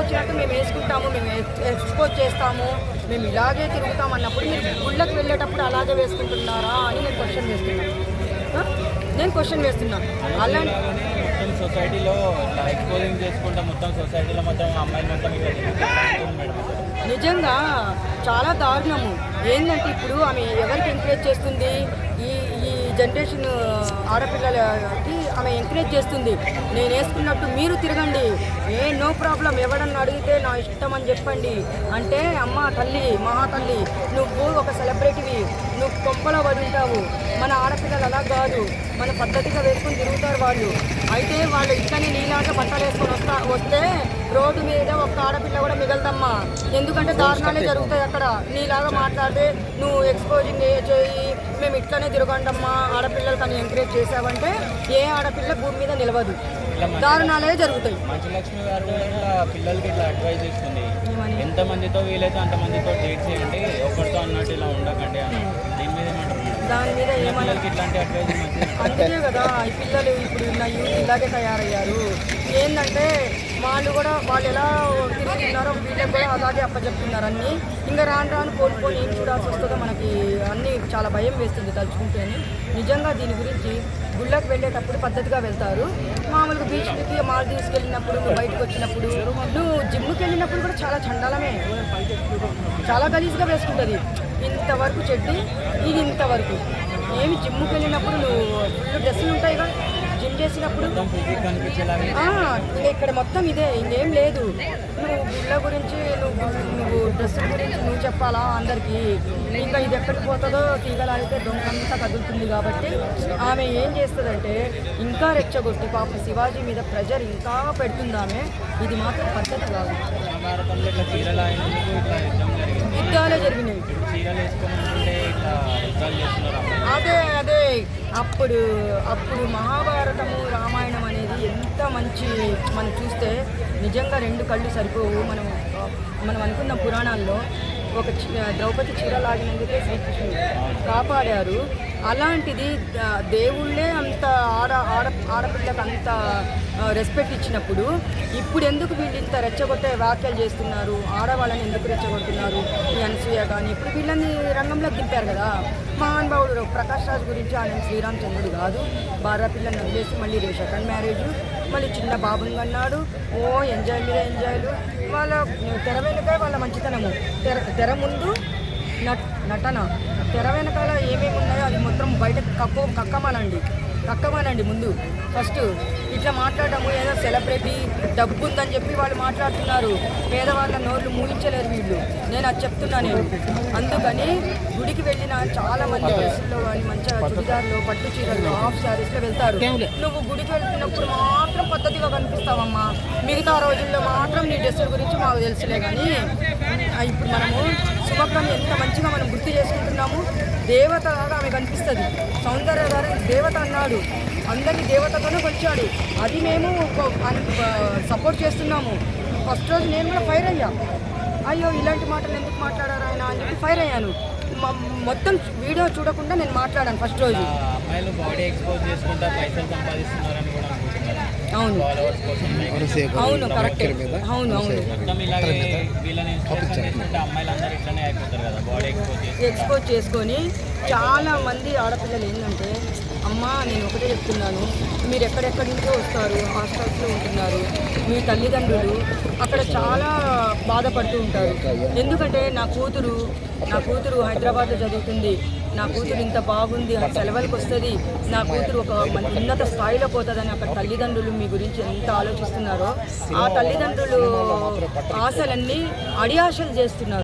వచ్చినట్టు మేము వేసుకుంటాము మేము ఎక్స్- ఎక్స్పోజ్ చేస్తాము మేము ఇలాగే తిరుగుతాం అన్నప్పుడు మీరు గుళ్ళకి వెళ్ళేటప్పుడు అలాగే వేసుకుంటున్నారా అని నేను క్వశ్చన్ వేస్తున్నాను? నేను క్వశ్చన్ వేస్తున్నా అలాంటి మొత్తం సొసైటీలో ఎక్స్పోజింగ్ చేసుకుంటా మొత్తం సొసైటీలో మొత్తం అమ్మాయిలు మొత్తం. నిజంగా చాలా దారుణము ఏంటంటే ఇప్పుడు ఆమె ఎవరికి ఎంకరేజ్ చేస్తుంది ఈ జనరేషన్ ఆడపిల్లలకి ఆమె ఎంకరేజ్ చేస్తుంది. నేను వేసుకున్నట్టు మీరు తిరగండి. ఏ నో ప్రాబ్లం ఎవడన్నా అడిగితే నా ఇష్టం అని చెప్పండి. అంటే అమ్మ తల్లి మహా తల్లి నువ్వు ఒక సెలబ్రిటీవి నువ్వు కొంపలో ఉంటావు. మన ఆడపిల్లలు అలా కాదు. మన పద్ధతిగా వేసుకొని తిరుగుతారు వాళ్ళు. అయితే వాళ్ళు ఇట్లనే నీలాగా బట్టలు వేసుకొని వస్తా వస్తే రోడ్డు మీద ఒక్క ఆడపిల్ల కూడా మిగలదమ్మా. ఎందుకంటే దారుణాలే జరుగుతాయి అక్కడ. నీలాగా మాట్లాడితే నువ్వు ఎక్స్పోజింగ్ చేయి. మేము ఇట్లనే తిరగండమ్మా. ఆడపిల్లలు కానీ ఎంకరేజ్ చేసావంటే ఏ ఆడపిల్ల భూమి మీద నిలవదు. దారుణాలే జరుగుతాయి. మంచు లక్ష్మి గారు పిల్లలకి ఇట్లా అడ్వైజ్ ఇస్తుంది? ఎంత మందితో వీలైతే అంత మందితో డేట్ చేయండి ఒకరితో అన్నట్టు ఇలా ఉండకండి అని దీని మీద? దాని మీద ఏమన్నా ఇట్లాంటి అడ్వైజ్ అందుకే కదా ఈ పిల్లలు ఇప్పుడు ఉన్న యూత్ ఇలాగే తయారయ్యారు. ఏంటంటే వాళ్ళు కూడా వాళ్ళు ఎలా తిరుగుతున్నారో వీళ్ళకి కూడా అలాగే అప్పచెప్తున్నారు అన్ని. ఇంకా రాను రాను కోల్పోని ఏం చూడాల్సి వస్తుందో మనకి చాలా భయం వేస్తుంది తలుచుకుంటేనే. నిజంగా దీని గురించి గుళ్ళకి వెళ్ళేటప్పుడు పద్ధతిగా వెళ్తారు. మామూలుగా బీచ్కి మాల్ తీసుకెళ్ళినప్పుడు నువ్వు బయటకు వచ్చినప్పుడు నువ్వు జిమ్కి వెళ్ళినప్పుడు కూడా చాలా చండాలమే. చాలా గలీజ్గా వేసుకుంటుంది. ఇంతవరకు చెడ్డి ఇది ఇంతవరకు. ఏమి జిమ్కి వెళ్ళినప్పుడు నువ్వు ఫుల్ డ్రెస్సులు ఉంటాయి కదా జిమ్ చేసినప్పుడు. ఇక్కడ మొత్తం ఇదే ఇంకేం లేదు. గుళ్ళ గురించి నువ్వు నువ్వు డ్రెస్సుల గురించి నువ్వు చెప్పాలా అందరికీ? ఇంకా ఇది ఎక్కడికి పోతుందో తీగలాగితే దొంగంతా కదులుతుంది కాబట్టి ఆమె ఏం చేస్తుందంటే ఇంకా రెచ్చగొట్టి పాప శివాజీ మీద ప్రెజర్ ఇంకా పెడుతుంది ఆమె. ఇది మాత్రం పద్ధతి కాదు. యుద్ధాలే జరిగినాయి. అదే అదే. అప్పుడు అప్పుడు మహాభారతము రామాయణం అనేది ఎంత మంచి మనం చూస్తే నిజంగా రెండు కళ్ళు సరిపోవు. మనం మనం అనుకున్న పురాణాల్లో ఒక ద్రౌపది చీర లాగినందుకే శ్రీకృష్ణుడు కాపాడారు. అలాంటిది దేవుళ్ళే అంత ఆడ ఆడ ఆడపిల్లకు అంత రెస్పెక్ట్ ఇచ్చినప్పుడు ఇప్పుడు ఎందుకు వీళ్ళు ఇంత రెచ్చగొట్టే వ్యాఖ్యలు చేస్తున్నారు? ఆడవాళ్ళని ఎందుకు రెచ్చగొడుతున్నారు? ఈ అనసూయ కానీ ఇప్పుడు వీళ్ళని రంగంలోకి దింపారు కదా. మహానుభావుడు ప్రకాష్ రాజ్ గురించి ఆయన శ్రీరామచంద్రుడు కాదు. భార్య పిల్లని వదిలేసి మళ్ళీ రేపు సెకండ్ మ్యారేజ్ మళ్ళీ చిన్న బాబుని కన్నాడు. ఓ ఎంజాయ్ మీద ఎంజాయ్లు. వాళ్ళ తెర వెనుక వాళ్ళ మంచితనము. తెర తెర ముందు నట్ నటన. తెర వెనకాల ఏమేమి ఉన్నాయో అది మొత్తం బయట కక్కో కక్కమనండి. కక్కమనండి ముందు. ఫస్ట్ ఇట్లా మాట్లాడటము ఏదో సెలబ్రిటీ డబ్బు ఉందని చెప్పి వాళ్ళు మాట్లాడుతున్నారు. పేదవాళ్ళ నోళ్ళు మూయించలేరు వీళ్ళు. నేను అది చెప్తున్నా నేను. అందుకని గుడికి వెళ్ళి చాలా మంది డ్రెస్సుల్లో కానీ మంచిగా చుడిదార్లో పట్టు చీరల్లో హాఫ్ శారీస్లో వెళ్తారు. నువ్వు గుడికి వెళ్తున్నప్పుడు మాత్రం పద్ధతిగా కనిపిస్తావమ్మా. మిగతా రోజుల్లో మాత్రం నీ డ్రెస్సుల గురించి మాకు తెలుసులే కానీ ఇప్పుడు మనము శుభక్రమి ఎంత మంచిగా మనం గుర్తు చేసుకుంటున్నాము దేవత లాగా ఆమె కనిపిస్తుంది. సౌందర్య గారు దేవత అన్నాడు. అందరినీ దేవతతోనే కొలిచాడు. అది మేము సపోర్ట్ చేస్తున్నాము. ఫస్ట్ రోజు నేను కూడా ఫైర్ అయ్యా. అయ్యో ఇలాంటి మాటలు ఎందుకు మాట్లాడారు ఆయన అని చెప్పి ఫైర్ అయ్యాను. మొత్తం వీడియో చూడకుండా నేను మాట్లాడాను ఫస్ట్ రోజు. ఆ అమ్మాయిలు బాడీ ఎక్స్పోజ్ చేసుకుంటా పైసలు సంపాదిస్తున్నారని కూడా అనుకుంటున్నారు. అవును. అవును కరెక్టే అవును అవును. ఎక్స్పోజ్ చేసుకొని చాలా మంది ఆడపిల్లలు ఏంటంటే అమ్మ నేను ఒకటే చెప్తున్నాను. మీరు ఎక్కడెక్కడి నుంచో వస్తారు హాస్టల్స్లో ఉంటున్నారు మీ తల్లిదండ్రులు అక్కడ చాలా బాధపడుతూ ఉంటారు. ఎందుకంటే నా కూతురు నా కూతురు హైదరాబాద్లో చదువుతుంది. నా కూతురు ఇంత బాగుంది అని సెలవులకు వస్తుంది. నా కూతురు ఒక ఉన్నత స్థాయిలో పోతుందని అక్కడ తల్లిదండ్రులు మీ గురించి ఎంత ఆలోచిస్తున్నారో ఆ తల్లిదండ్రులు ఆశలన్నీ అడియాశలు చేస్తున్నారు.